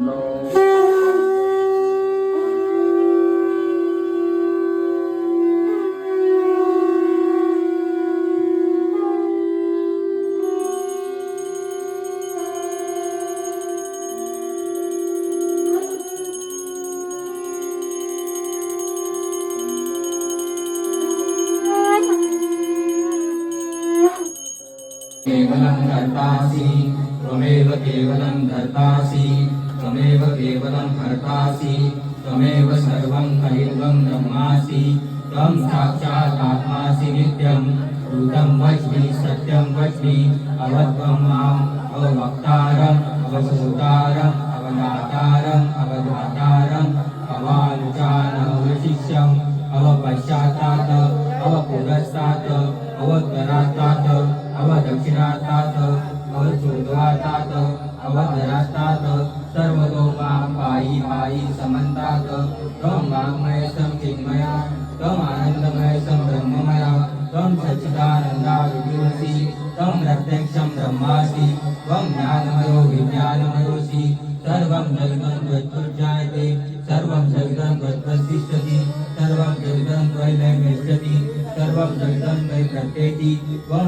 No. तं साक्षादात्मासि नित्यं भूतं वच्मि सत्यं वच्मि अवत्वं माम् अववक्तारम् अवभूतारम् अवदातारम् अवधातारम् अवानुचानवशिष्यम् अवपश्चात् प्रत्येति त्वं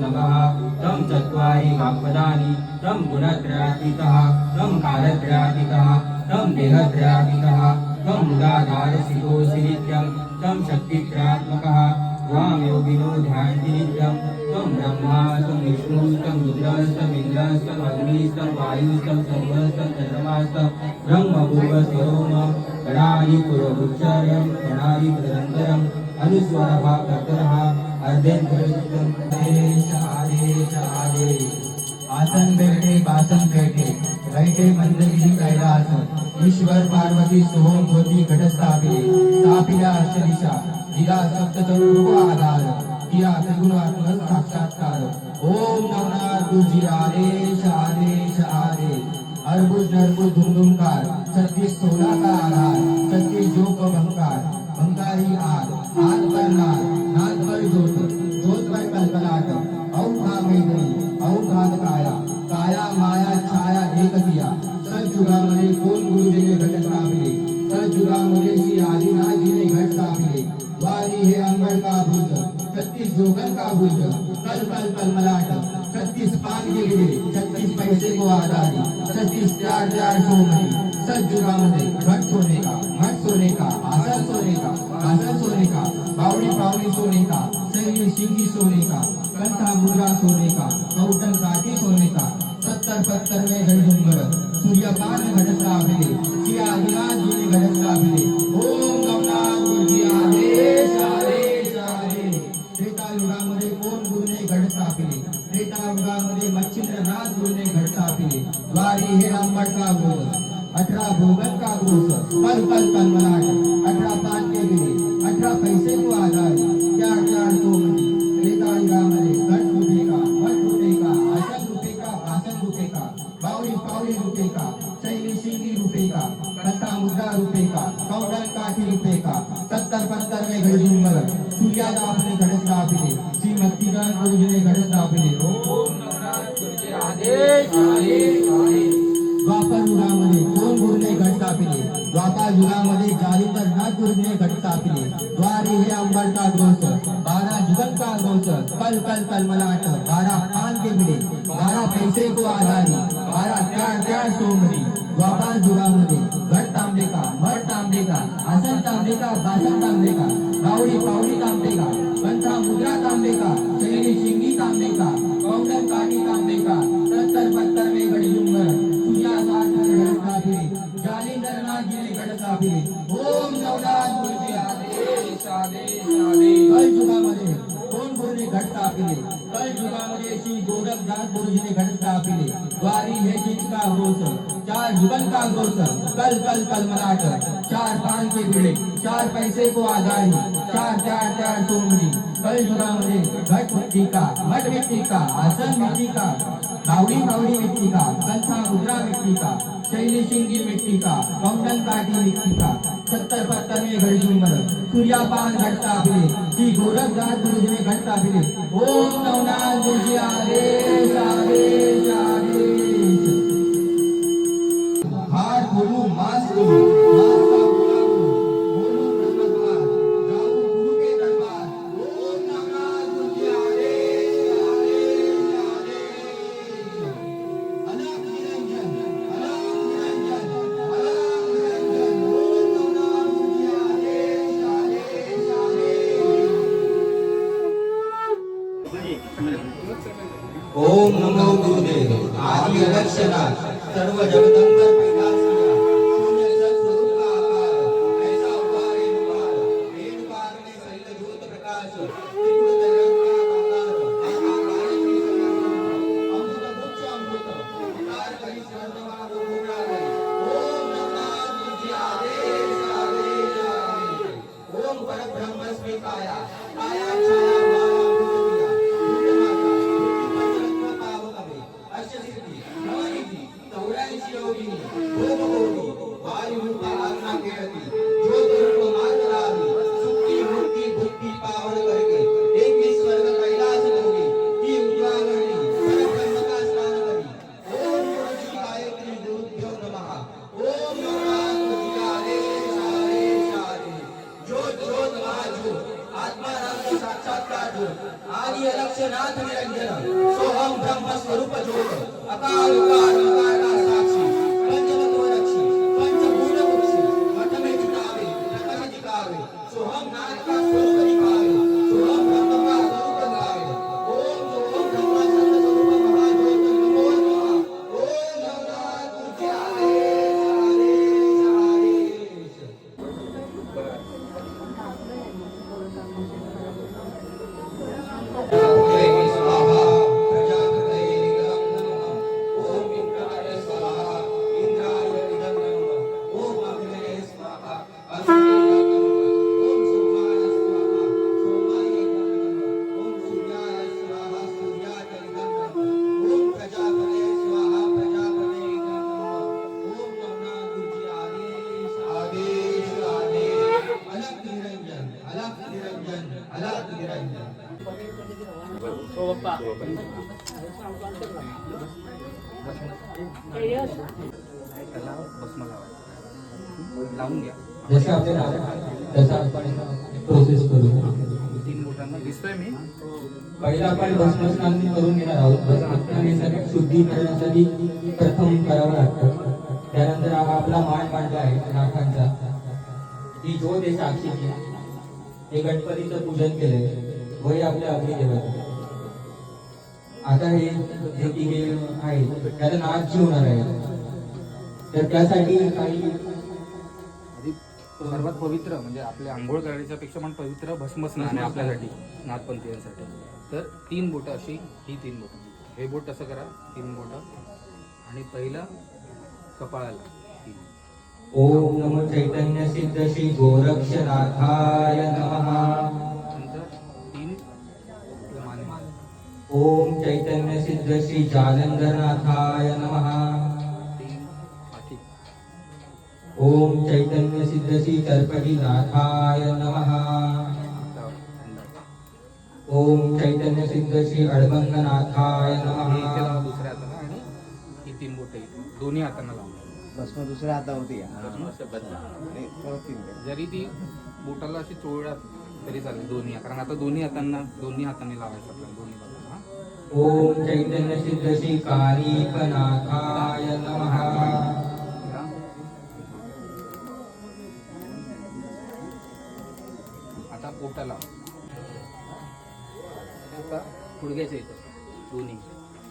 नभः तं चत्वारि वाक्पदानि तं गुणत्रयातीतः तं कालत्रयातीतः तं देहत्रयातीतः तं मुदाधारसितोऽसि नित्यं तं शक्तित्रयात्मकः त्वां योगिनो ध्यायन्ति नित्यं त्वं ब्रह्मा त्वं विष्णु त्वं रुद्रस्तं इन्द्रस्तं अग्निस्तं सर्वस्तं चन्द्रमास्तं पुरोच्चार्यं गणानि तदनन्तरम् अनुस्वरभाकर्तरः अर्धेन्द्रयुक्तं देश आदेश आदेश. आसन बैठे बासन बैठे बैठे मंदगिरी कैलास. ईश्वर पार्वती सोहम ज्योति घट स्थापिले स्थापिल्या अष्टदिशा. दिला सप्तचतुर्ग आधार. किया त्रिगुणात्मक साक्षात्कार. ओम नवनाथ गुरुजी आदेश आदेश आदेश. अर्बुज नरबुज धुमधुमकार. छत्तीस सोला का आधार. में घड़झुमर सूर्यपान घट स्थापिले श्री आदिनाथ जी ने घट स्थापिले ओम नवनाथ गुरुजी आदेश आदेश। आदेश त्रेतायुगामध्ये कोण गुरुने घट स्थापिले त्रेतायुगामध्ये मच्छिंद्रनाथ गुरुने घट स्थापिले द्वारी हे आंबट का गोर अठरा भोगन का गोस कल कल कल मलाट अठरा पान के अठरा पैसे को आधार सत्तर पत्तर में घड़झुमर सूर्यादा अपने घट स्थापिले श्री मत्तीगण गुरुजी ने घट स्थापिले ओम नवनाथ द्वापर युगामध्ये कोण गुरुने घट स्थापिले द्वापर युगामध्ये जालिंदर नाथ गुरुने घट स्थापिले द्वारे हे अंबरका ग्रोस बारा जुगन का ग्रोस कल कल कल मलाट बारा पान के मिले बारा पैसे को आधारी बारा चार चार सोमरी. व्यापार जुगामध्ये घट तांबे का मठ तांबे का आसन तांबे का भाषण तांबे का बावडी पावडी तांबे का कंठा मुद्रा तांबे का शैली शिंगी तांबे का कौंडन काठी तांबे का सत्तर पत्तर में घड़ी जुमर तुझ्या साथ घट स्थापिले जालिंदरनाथ जी ने घट स्थापिले ओम नवनाथ गुरुजी आदेश आदेश आदेश कल कोण गुरुने घट स्थापिले युगामध्ये श्री गोरखनाथ गुरुजीने घट स्थापिले द्वारी हे जिनका होत चार युगन का होत कल कल कल मलाट चार पान के भिडे, चार पैसे को आधारी चार चार चार सोमनी, कल युगामध्ये घट मिट्टी का मिट्टी का, आसन मिट्टी का, बावडी बावडी मिट्टी का कंथा मुद्रा मिट्टी का, शैली मिट्टी का काटी मिट्टी का, सत्तर पत्तर में घड़ी झुमर सूर्यापान घट स्थापिले श्री गोरखनाथ गुरुजी ने घट स्थापिले ओम नवनाथ आदेश आदेश आदेश। हाथ ओम नमो गुरुदेव. आदि अलक्षणात सर्व जगदंबर आपल्याला तसं आपण प्रोसेस करू. तीन बोटांना दिसतोय मी. पहिला आपण भस्मस्नान करून घेणार आहोत. भस्मस्नान हे सगळ्यात शुद्धीकरणासाठी प्रथम करावं लागतं. त्यानंतर हा आपला मान मांडला आहे नाथांचा. ही ज्योत आहे. साक्षीची हे गणपतीचं पूजन केलंय. वय आपल्या अग्निदेवत आता हे जे तिघे आहेत त्याला जी होणार आहे तर त्यासाठी काही सर्वात पवित्र म्हणजे आपले आंघोळ करण्याच्या पेक्षा पण पवित्र भस्म स्नान आहे आपल्यासाठी नाथपंथीयांसाठी. तर तीन बोटं अशी ही तीन बोटं. हे बोट असं करा? तीन बोटं. आणि पहिलं कपाळाला तीन. ओम नमो चैतन्य सिद्ध श्री गोरक्षनाथाय नमः. नंतर तीन ओम चैतन्य सिद्ध श्री जालंधरनाथाय नमः. ओम चैतन्य सिद्ध श्री चरपटीनाथाय नमः। ओम चैतन्य सिद्ध श्री अडबंगनाथाय हे नमः। लावा दुसऱ्या हाताला आणि ही तीन बोटं दोन्ही हातांना लावा भस्म दुसऱ्या हातावरती. जरी ती बोटाला अशी चोळला तरी चालेल दोन्ही कारण आता दोन्ही हातांना दोन्ही हातांनी लावायचं आपल्याला दोन्ही बाजूला. हा. ओम चैतन्य सिद्ध श्री कालीपनाथाय नमः। आता गुडघ्याच्या इथं दोन्ही.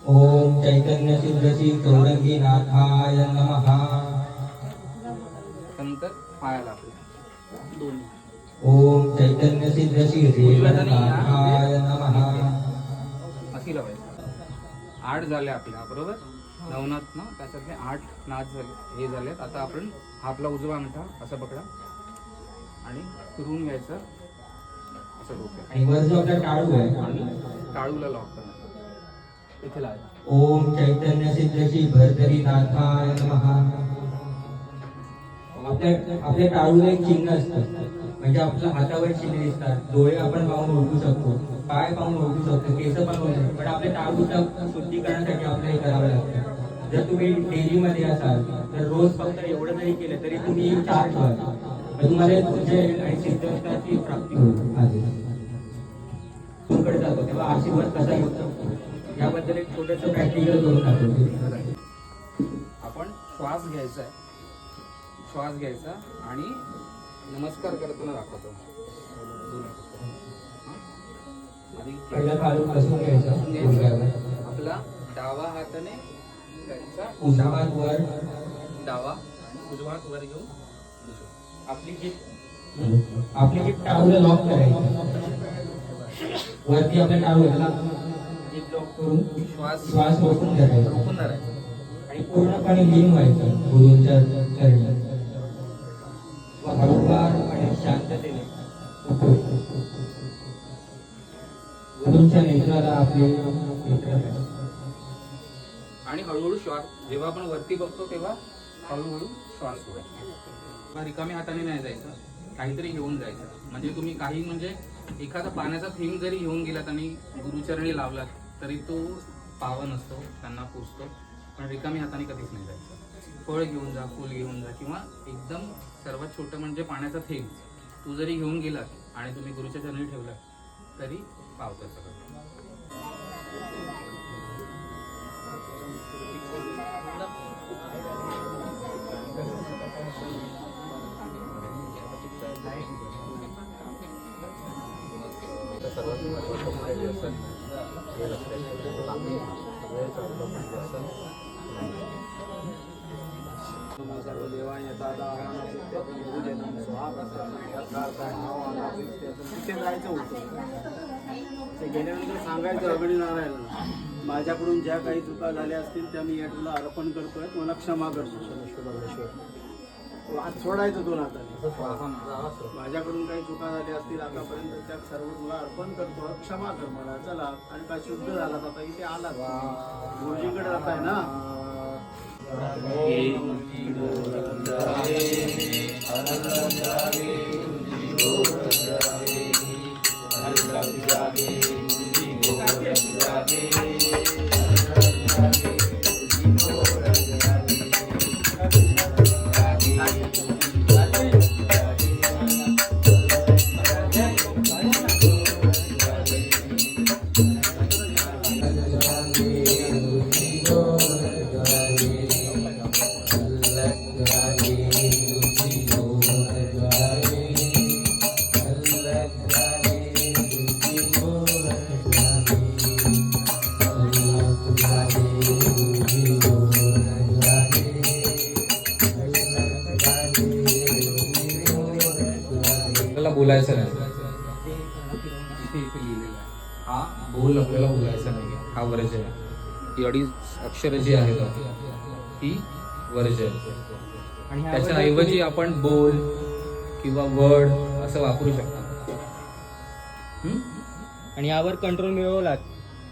ओम चैतन्य सिद्ध श्री चौरंगीनाथाय नमः. नंतर पायाला आपल्या दोन्ही. ओम चैतन्य सिद्ध श्री रेवनाथाय नमः. अशी लावायचं आठ झाले आपल्या बरोबर? नवनाथ ना त्याच्यातले आठ नाच झाले हे झालेत. आता आपण आपला उजवा अंगठा असा पकडा. आणि फिरवून घ्यायचं. असं डोक्यात आणि वर जो आपला टाळू आहे. आणि टाळूला लॉक करणार इथे लावायचं ओम चैतन्य सिद्ध श्री भरतरीनाथाय नमः. आपल्या आपल्या टाळूला एक चिन्ह असतं. म्हणजे आपल्या हातावर चिन्ह दिसतात. डोळे आपण पाहून ओळखू शकतो. पाय पाहून ओळखू शकतो. केस पण ओळखू शकतो. पण आपल्या टाळूच्या शुद्धीकरणासाठी आपल्याला हे करावं लागतं. जर तुम्ही डेलीमध्ये असाल तर रोज फक्त एवढं जरी केलं तरी तुम्ही चार ठेवाल तर तुम्हाला आणि सिद्धेश्वराची प्राप्ती होईल. जातो तेव्हा आशीर्वाद कसा येऊ शकतो? याबद्दल एक छोटस प्रॅक्टिकल करून दाखवतो. आपण श्वास घ्यायचा आहे. श्वास घ्यायचा आणि नमस्कार करताना दाखवतो. आपला डावा हाताने उजवा वर. डावा उजवा वर घेऊन. आपली जी आपली जी टाळूला लॉक करायची. वरती आपल्या लॉक करून श्वास श्वास रोखून धरायचा रोखून धरायचा. आणि पूर्णपणे लीन व्हायचं गुरुंच्या चरणी. व हळूवार आणि शांततेने गुरुंच्या नेत्राला आपले नेत्र. आणि हळूहळू श्वास जेव्हा आपण वरती बघतो तेव्हा हळूहळू श्वास सोडायचा रिकामी हाताने नाही जायचं. काहीतरी घेऊन जायचं. म्हणजे तुम्ही काही म्हणजे एखादा पाण्याचा थेंब जरी घेऊन गेलात आणि गुरुचरणी लावलात तरी तो पावन असतो त्यांना पुजतो पण रिकामी हाताने कधीच नाही जायचं. फळ घेऊन जा फूल घेऊन जा किंवा एकदम सर्वात छोटं म्हणजे पाण्याचा थेंब. तू जरी घेऊन गेलात आणि तुम्ही गुरुच्या चरणी ठेवलात तरी पावतं सगळं सर्वात महत्त्वाचं म्हणजे व्यसन हे तिथे जायचं होतं ते गेल्यानंतर सांगायचं अगणी नारायण माझ्याकडून ज्या काही चुका झाल्या असतील त्या मी या तुला अर्पण करतोय मला क्षमा करतो हात सोडायचं दोन हाताने. माझ्याकडून काही चुका झाल्या असतील आतापर्यंत त्या सर्व तुला अर्पण करतो. क्षमा कर मला चला आणि काय शुद्ध झाला आता इथे आला गुरुजीकडे जाताय ना? आपल्याला अक्षर जी आहेत ही वर्ज आहे आणि ह्या त्याच्या बद्दल ऐवजी आपण बोल किंवा वर्ड असं वापरू शकतो? आणि यावर कंट्रोल मिळवलात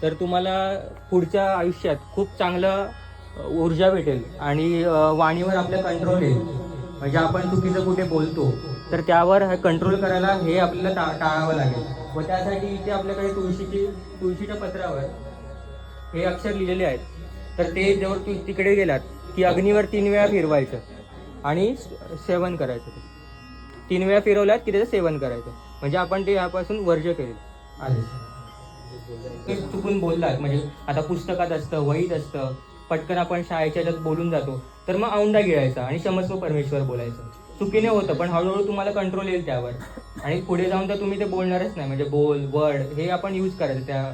तर तुम्हाला पुढच्या आयुष्यात खूप चांगलं ऊर्जा भेटेल. आणि वाणीवर आपलं कंट्रोल येईल. म्हणजे आपण चुकीचं कुठे बोलतो तर त्यावर कंट्रोल करायला हे आपल्याला टा टाळावं लागेल. व त्यासाठी इथे आपल्याकडे तुळशीची तुळशीच्या पत्रावर हे अक्षर लिहिलेले आहेत. तर ते जेव्हा तू तिकडे गेलात की अग्नीवर तीन वेळा फिरवायचं आणि सेवन करायचं. तीन वेळा फिरवल्यात की त्याचं सेवन करायचं. म्हणजे आपण ते यापासून वर्ज केले. चुकून बोललात म्हणजे आता पुस्तकात असतं वहीत असतं पटकन आपण शाळेच्या ह्याच्यात बोलून जातो तर मग औंढा गिळायचा आणि क्षमस्व परमेश्वर बोलायचं. चुकीने होतं पण हळूहळू तुम्हाला कंट्रोल येईल त्यावर. आणि पुढे जाऊन तर तुम्ही ते बोलणारच नाही म्हणजे बोल वर्ड हे आपण यूज करायचं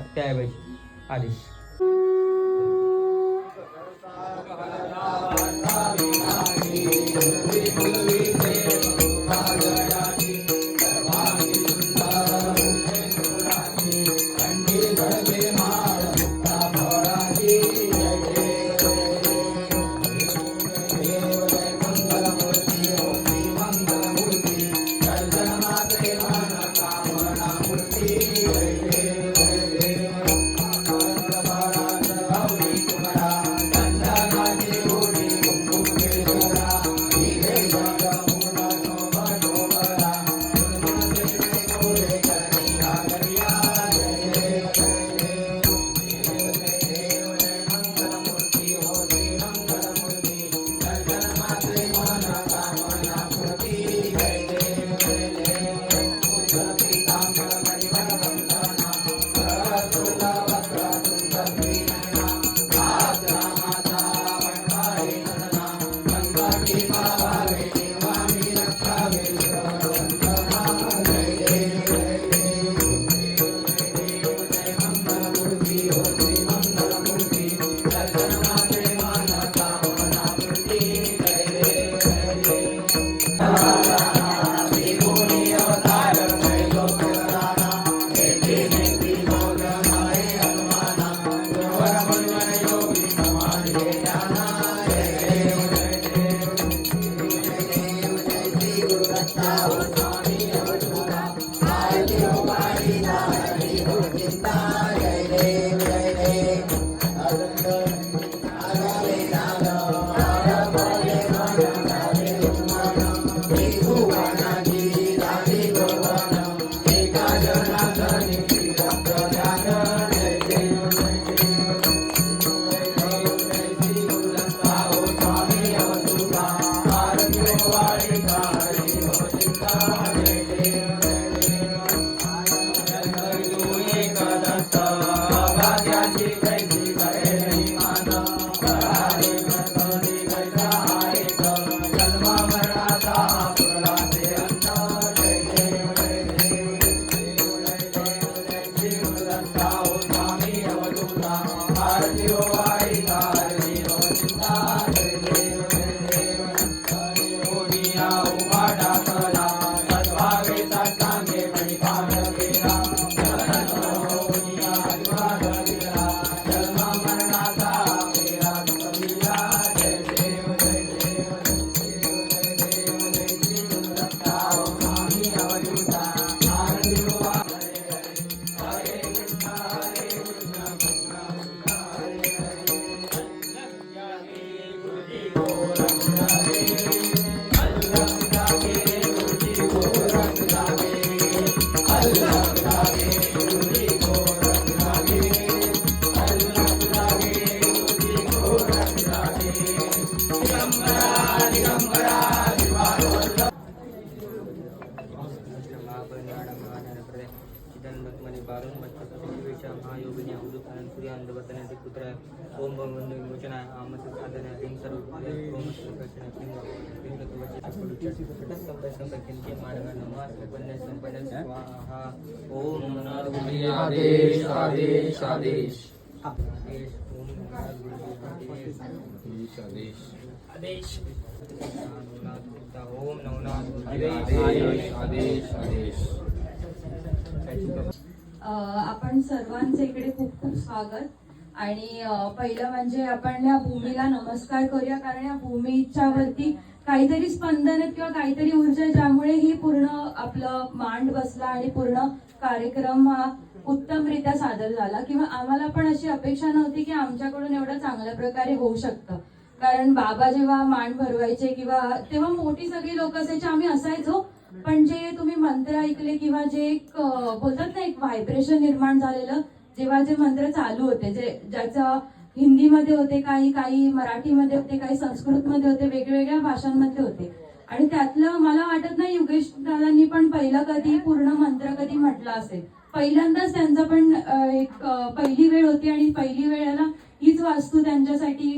Now त्या त्याऐवजी आधीच महायोगिनी अवधूतानंद सूर्यानंदवर्धन पुत्र ओम भगवंत विमोचनाय आमस साधन ह्रीं सर्व ओम श्रीकृष्ण किंचे मानव नमः संपन्न संपन्न. स्वाहा. ओम आदेश आदेश. आदेश. आदेश आदेश. आदेश. ओम नवनाथ आदेश आदेश आदेश. आपण सर्वांचे इकडे खूप खूप स्वागत. आणि पहिलं म्हणजे आपण या भूमीला नमस्कार करूया कारण या भूमीच्या वरती काहीतरी स्पंदन आहेत किंवा काहीतरी ऊर्जा ज्यामुळे ही पूर्ण आपलं मांड बसला आणि पूर्ण कार्यक्रम हा उत्तमरित्या सादर झाला. किंवा आम्हाला पण अशी अपेक्षा नव्हती की आमच्याकडून एवढं चांगल्या प्रकारे होऊ शकतं. कारण बाबा जेव्हा मांड भरवायचे किंवा तेव्हा मोठी सगळी लोक असायची आम्ही असायचो. पण जे तुम्ही मंत्र ऐकले किंवा जे एक बोलतात ना एक व्हायब्रेशन निर्माण झालेलं जेव्हा जे मंत्र चालू होते जे ज्याचं हिंदीमध्ये होते काही काही मराठीमध्ये होते काही संस्कृतमध्ये होते वेगवेगळ्या भाषांमध्ये होते. आणि त्यातलं मला वाटत नाही योगेश दादांनी पण पहिलं कधी पूर्ण मंत्र कधी म्हटलं असेल. पहिल्यांदाच त्यांचा पण एक पहिली वेळ होती आणि पहिली वेळेला हीच वास्तू त्यांच्यासाठी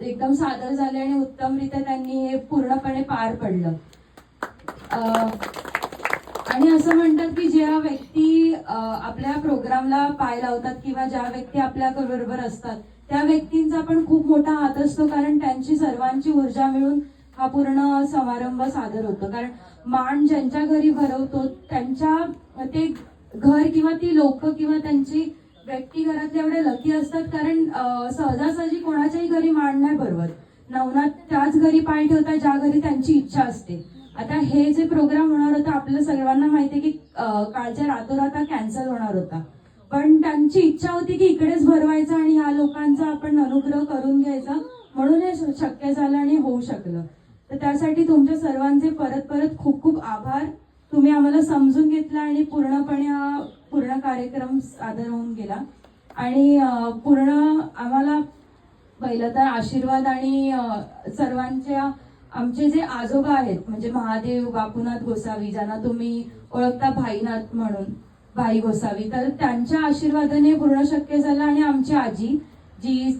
एकदम सादर झाली आणि उत्तमरित्या त्यांनी हे पूर्णपणे पार पडलं. आणि असं म्हणतात की ज्या व्यक्ती आपल्या प्रोग्रामला पाय लावतात किंवा ज्या व्यक्ती आपल्या बरोबर असतात त्या व्यक्तींचा पण खूप मोठा हात असतो कारण त्यांची सर्वांची ऊर्जा मिळून हा पूर्ण समारंभ सादर होतो. कारण मान ज्यांच्या घरी भरवतो त्यांच्या ते घर किंवा ती लोक किंवा त्यांची व्यक्ती घरातले एवढे लकी असतात कारण सहजासहजी कोणाच्याही घरी मान नाही भरवत. नवनाथ त्याच घरी पाय ठेवतात ज्या घरी त्यांची इच्छा असते. आता हे जे प्रोग्राम होणार होता आपल्या सर्वांना माहिती आहे की कालच्या रातोरात कॅन्सल होणार होता. पण त्यांची इच्छा होती की इकडेच भरवायचं आणि ह्या लोकांचा आपण अनुग्रह करून घ्यायचा. म्हणून हे शक्य झालं आणि होऊ शकलं. तर त्यासाठी तुमच्या सर्वांचे परत परत खूप खूप आभार. तुम्ही आम्हाला समजून घेतला आणि पूर्णपणे हा पूर्ण कार्यक्रम सादर होऊन गेला. आणि पूर्ण आम्हाला पहिलं तर आशीर्वाद आणि सर्वांच्या आमचे जे आजोबा आहेत म्हणजे महादेव बापूनाथ गोसावी ज्यांना तुम्ही ओळखता भाईनाथ म्हणून भाई गोसावी तर त्यांच्या आशीर्वादाने पूर्ण शक्य झालं आणि आमची आजी जी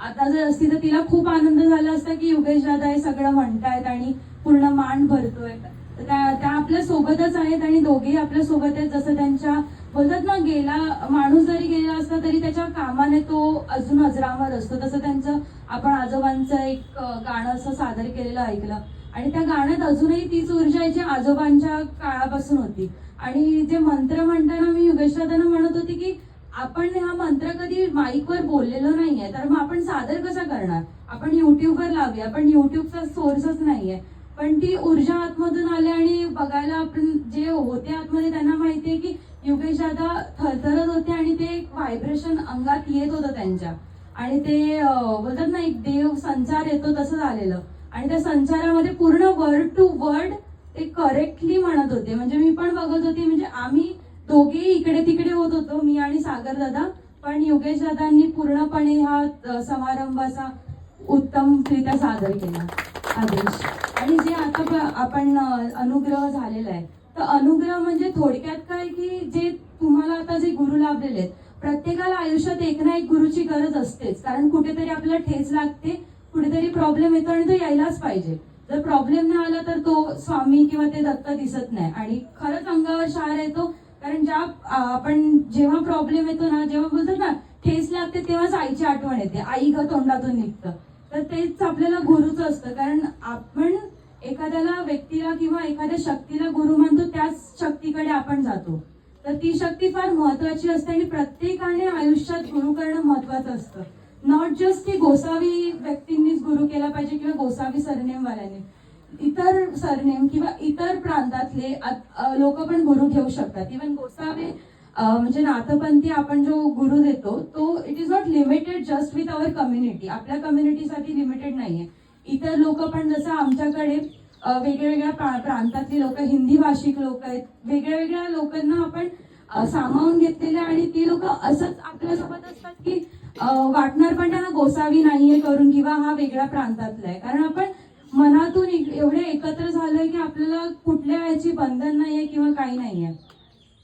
आता जर असती तर तिला खूप आनंद झाला असता की योगेश दादा हे सगळं म्हणतायत आणि पूर्ण मान भरतोय. तर त्या त्या आपल्या सोबतच आहेत आणि दोघेही आपल्यासोबत आहेत. जसं त्यांच्या बोलतात ना गेला माणूस जरी गेला असला तरी त्याच्या कामाने तो अजून अजरावर असतो. तसं त्यांचं आपण आजोबांचं एक गाणं असं सादर केलेलं ऐकलं. आणि त्या गाण्यात अजूनही तीच ऊर्जा आहे जी आजोबांच्या काळापासून होती. आणि जे मंत्र म्हणताना मी योगेश म्हणत होती की आपण हा मंत्र कधी माईकवर बोललेलो नाहीये तर मग आपण सादर कसा करणार? आपण युट्यूबवर लावूया पण युट्यूबचा सोर्सच नाहीये. पण ती ऊर्जा आतमधून आली आणि बघायला आपण जे होते आतमध्ये त्यांना माहितीये की युगेश दादा थरथरत होते आणि ते एक व्हायब्रेशन अंगात येत होतं त्यांच्या. आणि ते बोलतात ना एक देव संचार येतो तसं झालेलं. आणि त्या संचारामध्ये पूर्ण वर्ड टू वर्ड ते करेक्टली म्हणत होते. म्हणजे मी पण बघत होते म्हणजे आम्ही दोघेही इकडे तिकडे होत होतो मी आणि सागर दादा. पण योगेश दादांनी पूर्णपणे हा समारंभाचा उत्तमरित्या सादर केला आदेश आणि जे आता आपण अनुग्रह झालेला आहे. तर अनुग्रह म्हणजे थोडक्यात काय की जे तुम्हाला आता जे गुरु लाभलेले आहेत प्रत्येकाला आयुष्यात एक ना एक गुरुची गरज असतेच. कारण कुठेतरी आपल्याला ठेच लागते कुठेतरी प्रॉब्लेम येतो आणि तो यायलाच पाहिजे. जर प्रॉब्लेम नाही आला तर तो स्वामी किंवा ते दत्त दिसत नाही. आणि खरंच अंगावर शार येतो कारण ज्या आपण जेव्हा प्रॉब्लेम येतो ना जेव्हा बोलतात ना ठेस लागते तेव्हाच आईची आठवण येते. आई ग तोंडातून निघतं. तर तेच आपल्याला गुरुचं असतं. कारण आपण एखाद्याला व्यक्तीला किंवा एखाद्या शक्तीला गुरु मानतो त्याच शक्तीकडे आपण जातो. तर ती शक्ती फार महत्वाची असते आणि प्रत्येकाने आयुष्यात गुरु करणं महत्वाचं असतं. नॉट जस्ट की गोसावी व्यक्तींनीच गुरु केला पाहिजे किंवा गोसावी सरनेमवाल्याने. इतर सरनेम किंवा इतर प्रांतातले लोक पण गुरु घेऊ शकतात. इवन गोसावे म्हणजे नाथपंथी आपण जो गुरु देतो तो it is not limited just with our community आपल्या कम्युनिटीसाठी लिमिटेड नाहीये. इतर लोक पण जसं आमच्याकडे वेगवेगळ्या प्रांतातली लोक हिंदी भाषिक लोक आहेत. वेगळ्या वेगळ्या लोकांना आपण सामावून घेतलेले आणि ती लोक असंच आपल्यासोबत असतात की वाटणार पण त्यांना गोसावी नाहीये करून किंवा हा वेगळ्या प्रांतातला आहे. कारण आपण मनातून एवढे एकत्र झालंय की आपल्याला कुठल्या याची बंधन नाहीये किंवा काही नाहीये.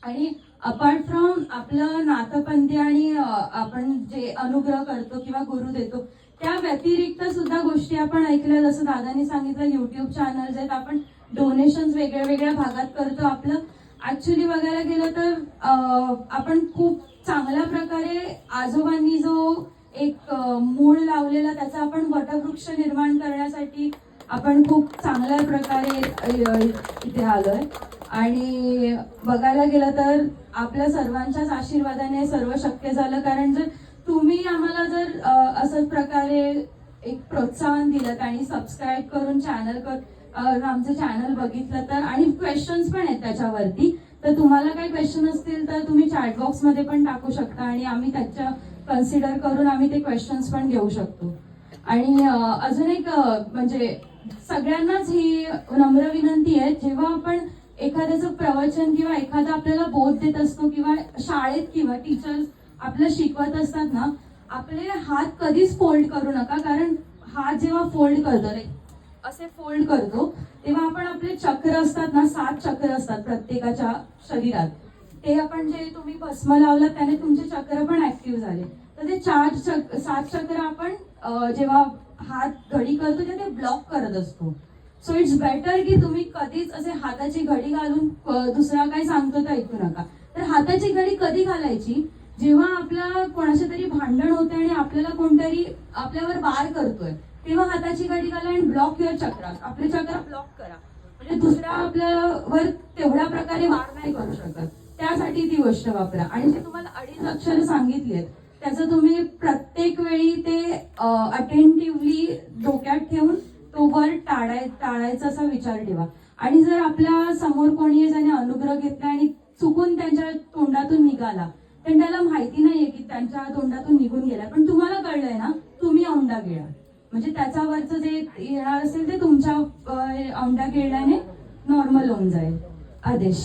आणि अपार्ट फ्रॉम आपलं नाथपंथी आणि आपण जे अनुग्रह करतो किंवा गुरु देतो त्या व्यतिरिक्त सुद्धा गोष्टी आपण ऐकल्या. जसं दादानी सांगितलं युट्यूब चॅनल्स आहेत. आपण डोनेशन्स वेगळ्या वेगळ्या भागात करतो आपलं. ऍक्च्युली बघायला गेलं तर आपण खूप चांगल्या प्रकारे आजोबांनी जो एक मूळ लावलेला त्याचा आपण वटवृक्ष निर्माण करण्यासाठी आपण खूप चांगल्या प्रकारे इथे आलोय. आणि बघायला गेलं तर आपल्या सर्वांच्याच आशीर्वादाने सर्व शक्य झालं. कारण जर तुम्ही आम्हाला जर असं असंच प्रकारे एक प्रोत्साहन दिलं आणि सबस्क्राईब करून चॅनल कर आमचं चॅनल बघितलं तर आणि क्वेश्चन्स पण आहेत त्याच्यावरती तर तुम्हाला काही क्वेश्चन असतील तर तुम्ही चॅट बॉक्समध्ये पण टाकू शकता आणि आम्ही त्याच्या कन्सिडर करून आम्ही ते क्वेश्चन्स पण घेऊ शकतो. आणि अजून एक म्हणजे सगळ्यांनाच ही नम्र विनंती आहे जेव्हा आपण एखाद्याचं प्रवचन किंवा एखादा आपल्याला बोध देत असतो किंवा शाळेत किंवा टीचर्स आपलं शिकवत असतात ना आपले हात कधीच फोल्ड करू नका कारण हात जेव्हा फोल्ड करतो असे फोल्ड करतो तेव्हा आपण आपले चक्र असतात ना सात चक्र असतात प्रत्येकाच्या शरीरात. ते आपण जे तुम्ही भस्म लावलं त्याने तुमचे चक्र पण ऍक्टिव्ह झाले. तर ते चार चक सात चक्र आपण जेव्हा हात घडी करतो तेव्हा ते ब्लॉक करत असतो. सो इट्स बेटर की तुम्ही कधीच असे हाताची घडी घालून दुसरा काही सांगतो तर ऐकू नका. तर हाताची घडी कधी घालायची? जेव्हा आपलं कोणाच्या तरी भांडण होते आणि आपल्याला कोणतरी आपल्यावर वार करतोय तेव्हा हाताची गाडी घाला आणि ब्लॉक युअर चक्र आपले चक्र ब्लॉक करा. म्हणजे दुसरा आपल्यावर तेवढ्या प्रकारे वार नाही करू शकत. त्यासाठी ती गोष्ट वापरा. आणि जे तुम्हाला अडीच अक्षर सांगितली आहेत त्याचं तुम्ही प्रत्येक वेळी ते अटेंटिव्हली डोक्यात ठेवून तो वर टाळाय टाळायचा असा विचार ठेवा. आणि जर आपल्यासमोर कोणी ज्याने अनुग्रह घेतला आणि चुकून त्यांच्या तोंडातून निघाला पण त्याला माहिती नाहीये की त्यांच्या तोंडातून निघून गेला पण तुम्हाला कळलंय ना तुम्ही औंडा गेला म्हणजे त्याच्यावरचं जे येणार असेल ते तुमच्या औंढा औंडा नॉर्मल होऊन जाईल. आदेश.